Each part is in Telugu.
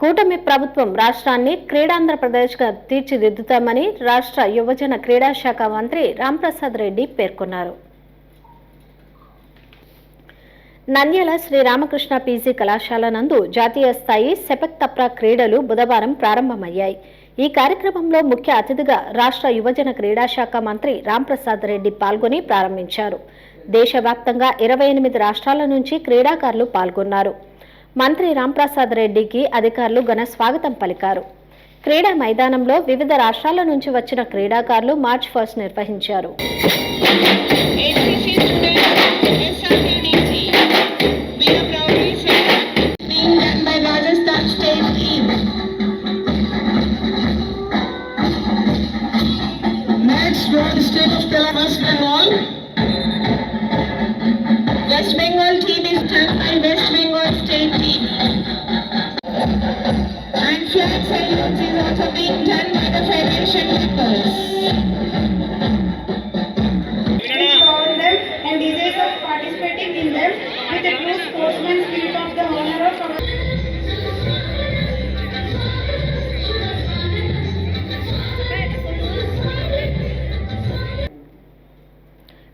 కూటమి ప్రభుత్వం రాష్ట్రాన్ని క్రీడాంధ్రప్రదేశ్గా తీర్చిదిద్దుతామని రాష్ట్ర యువజన క్రీడా శాఖ మంత్రి రాంప్రసాద్ రెడ్డి పేర్కొన్నారు. నంద్యాల శ్రీ రామకృష్ణ పీజీ కళాశాల నందు జాతీయ స్థాయి సెపక్ తప్రా క్రీడలు బుధవారం ప్రారంభమయ్యాయి. ఈ కార్యక్రమంలో ముఖ్య అతిథిగా రాష్ట్ర యువజన క్రీడా శాఖ మంత్రి రాంప్రసాద్ రెడ్డి పాల్గొని ప్రారంభించారు. దేశవ్యాప్తంగా ఇరవై ఎనిమిది రాష్ట్రాల నుంచి క్రీడాకారులు పాల్గొన్నారు. మంత్రి రాంప్రసాద్ రెడ్డికి అధికారులు ఘన స్వాగతం పలికారు. క్రీడా మైదానంలో వివిధ రాష్ట్రాల నుంచి వచ్చిన క్రీడాకారులు మార్చ్ ఫస్ట్ నిర్వహించారు. Thank you.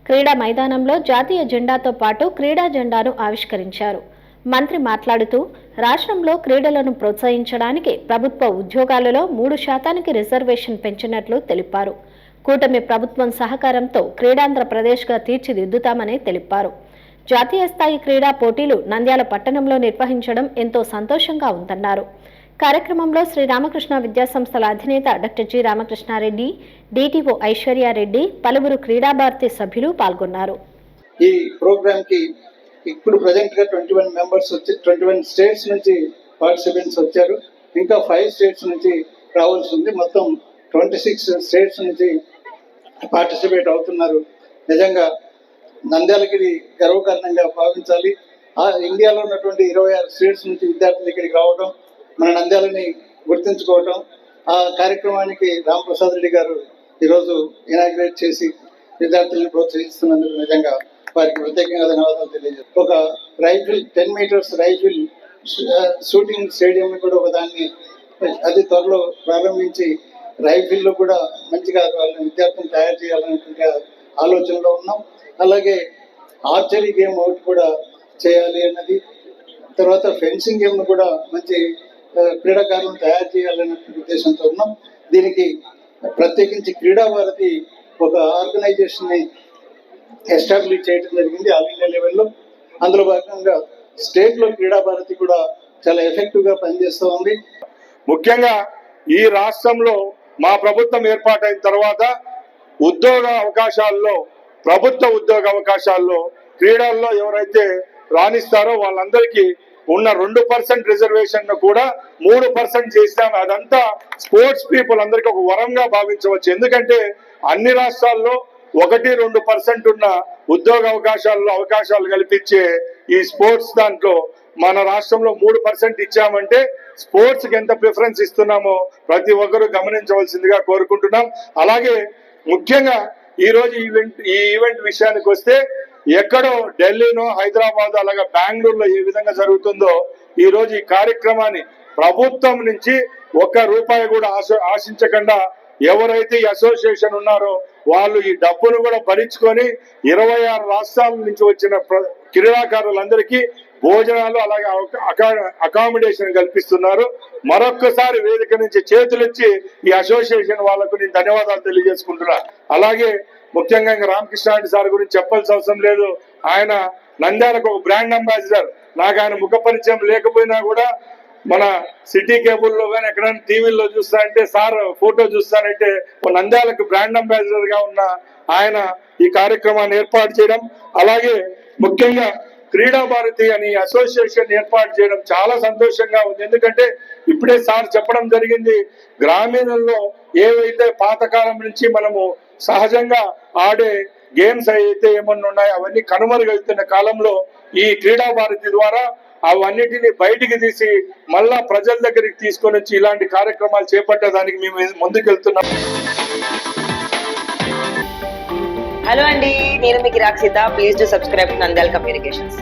క్రీడా మైదానంలో జాతీయ జెండాతో పాటు క్రీడా జెండాను ఆవిష్కరించారు. మంత్రి మాట్లాడుతూ రాష్ట్రంలో క్రీడలను ప్రోత్సహించడానికి ప్రభుత్వ ఉద్యోగాలలో మూడు శాతానికి రిజర్వేషన్ పెంచినట్లు తెలిపారు. కూటమి ప్రభుత్వం సహకారంతో క్రీడాంధ్రప్రదేశ్గా తీర్చిదిద్దుతామని తెలిపారు. జాతీయ స్థాయి క్రీడా పోటీలు నంద్యాల పట్టణంలో నిర్వహించడం ఎంతో సంతోషంగా ఉందన్నారు. కార్యక్రమంలో శ్రీ రామకృష్ణ విద్యాసంస్థల అధినేత doctor G Ramakrishna Reddy DTO Aishwarya Reddy పలువురు క్రీడాభారతి సభ్యులు పాల్గొన్నారు. ఈ ప్రోగ్రామ్కి ఇప్పుడు ప్రజెంట్గా ట్వంటీ వన్ మెంబర్స్ వచ్చి ట్వంటీ వన్ స్టేట్స్ నుంచి పార్టిసిపెంట్స్ వచ్చారు. ఇంకా ఫైవ్ స్టేట్స్ నుంచి రావాల్సి ఉంది. మొత్తం ట్వంటీ సిక్స్ స్టేట్స్ నుంచి పార్టిసిపేట్ అవుతున్నారు. నిజంగా నంద్యాలకి ఇది గర్వకారణంగా భావించాలి. ఆ ఇండియాలో ఉన్నటువంటి ఇరవై ఆరు స్టేట్స్ నుంచి విద్యార్థులు ఇక్కడికి రావడం మన నంద్యాలని గుర్తుంచుకోవటం ఆ కార్యక్రమానికి రామప్రసాద్ రెడ్డి గారు ఈరోజు ఇనాగ్రేట్ చేసి విద్యార్థులను ప్రోత్సహిస్తున్నందుకు నిజంగా వారికి ప్రత్యేకంగా ధన్యవాదాలు తెలియజేస్తారు. ఒక rifle ten metres rifle shooting stadium కూడా ఒక దాన్ని అతి త్వరలో ప్రారంభించి రైఫిల్లో కూడా మంచిగా వాళ్ళని విద్యార్థులను తయారు చేయాలనేటువంటి ఆలోచనలో ఉన్నాం. అలాగే ఆర్చరీ గేమ్ ఒకటి కూడా చేయాలి అన్నది. తర్వాత ఫెన్సింగ్ గేమ్ను కూడా మంచి క్రీడాకారులను తయారు చేయాలనే ఉద్దేశంతో ఉన్నాం. దీనికి ప్రత్యేకించి క్రీడా భారతి ఒక ఆర్గనైజేషన్ని ఎస్టాబ్లిష్ చేయడం జరిగింది. ఆల్ ఇండియా లెవెల్లో అందులో భాగంగా స్టేట్లో క్రీడా భారతి కూడా చాలా ఎఫెక్టివ్గా పనిచేస్తూ ఉంది. ముఖ్యంగా ఈ రాష్ట్రంలో మా ప్రభుత్వం ఏర్పాటైన తర్వాత ఉద్యోగ అవకాశాల్లో ప్రభుత్వ ఉద్యోగ అవకాశాల్లో క్రీడల్లో ఎవరైతే రాణిస్తారో వాళ్ళందరికీ ఉన్న రెండు పర్సెంట్ రిజర్వేషన్ కూడా మూడు పర్సెంట్ చేసినాం. అదంతా స్పోర్ట్స్ పీపుల్ అందరికీ ఒక వరంగా భావించవచ్చు. ఎందుకంటే అన్ని రాష్ట్రాల్లో ఒకటి రెండు పర్సెంట్ ఉన్న ఉద్యోగ అవకాశాల్లో అవకాశాలు కల్పించే ఈ స్పోర్ట్స్ దాంట్లో మన రాష్ట్రంలో మూడు పర్సెంట్ ఇచ్చామంటే స్పోర్ట్స్కి ఎంత ప్రిఫరెన్స్ ఇస్తున్నామో ప్రతి ఒక్కరూ గమనించవలసిందిగా కోరుకుంటున్నాం. అలాగే ముఖ్యంగా ఈ రోజు ఈవెంట్ ఈ ఈవెంట్ విషయానికి వస్తే ఎక్కడో ఢిల్లీనో హైదరాబాద్ అలాగే బెంగళూరులో ఏ విధంగా జరుగుతుందో ఈ రోజు ఈ కార్యక్రమాన్ని ప్రభుత్వం నుంచి ఒక్క రూపాయి కూడా ఆశ ఆశించకుండా ఎవరైతే ఈ అసోసియేషన్ ఉన్నారో వాళ్ళు ఈ డబ్బును కూడా భరించుకొని ఇరవై ఆరు రాష్ట్రాల నుంచి వచ్చిన క్రీడాకారులందరికీ భోజనాలు అలాగే అకా- అకామిడేషన్ కల్పిస్తున్నారు. మరొక్కసారి వేదిక నుంచి చేతులిచ్చి ఈ అసోసియేషన్ వాళ్ళకు నేను ధన్యవాదాలు తెలియజేసుకుంటున్నా. అలాగే ముఖ్యంగా ఇంకా రామకృష్ణారెడ్డి సార్ గురించి చెప్పాల్సిన అవసరం లేదు. ఆయన నంద్యాలకు ఒక బ్రాండ్ అంబాసిడర్. నాకు ఆయన ముఖ పరిచయం లేకపోయినా కూడా మన సిటీ కేబుల్లో కానీ ఎక్కడైనా టీవీల్లో చూస్తానంటే సార్ ఫోటో చూస్తానంటే నంద్యాలకు బ్రాండ్ అంబాసిడర్గా ఉన్న ఆయన ఈ కార్యక్రమాన్ని ఏర్పాటు చేయడం అలాగే ముఖ్యంగా క్రీడా భారతి అని అసోసియేషన్ ఏర్పాటు చేయడం చాలా సంతోషంగా ఉంది. ఎందుకంటే ఇప్పుడే సార్ చెప్పడం జరిగింది గ్రామీణంలో ఏవైతే పాతకాలం నుంచి మనము సహజంగా ఆడే గేమ్స్ అయితే ఏమన్నా ఉన్నాయో అవన్నీ కనుమరుగవుతున్న కాలంలో ఈ క్రీడా భారతి ద్వారా అవన్నిటిని బయటికి తీసి మళ్ళా ప్రజల దగ్గరికి తీసుకొని వచ్చి ఇలాంటి కార్యక్రమాలు చేపట్టడానికి మేము ముందుకెళ్తున్నాం. హలో అండి నేను మీకు Rakshita please to subscribe Nandal communications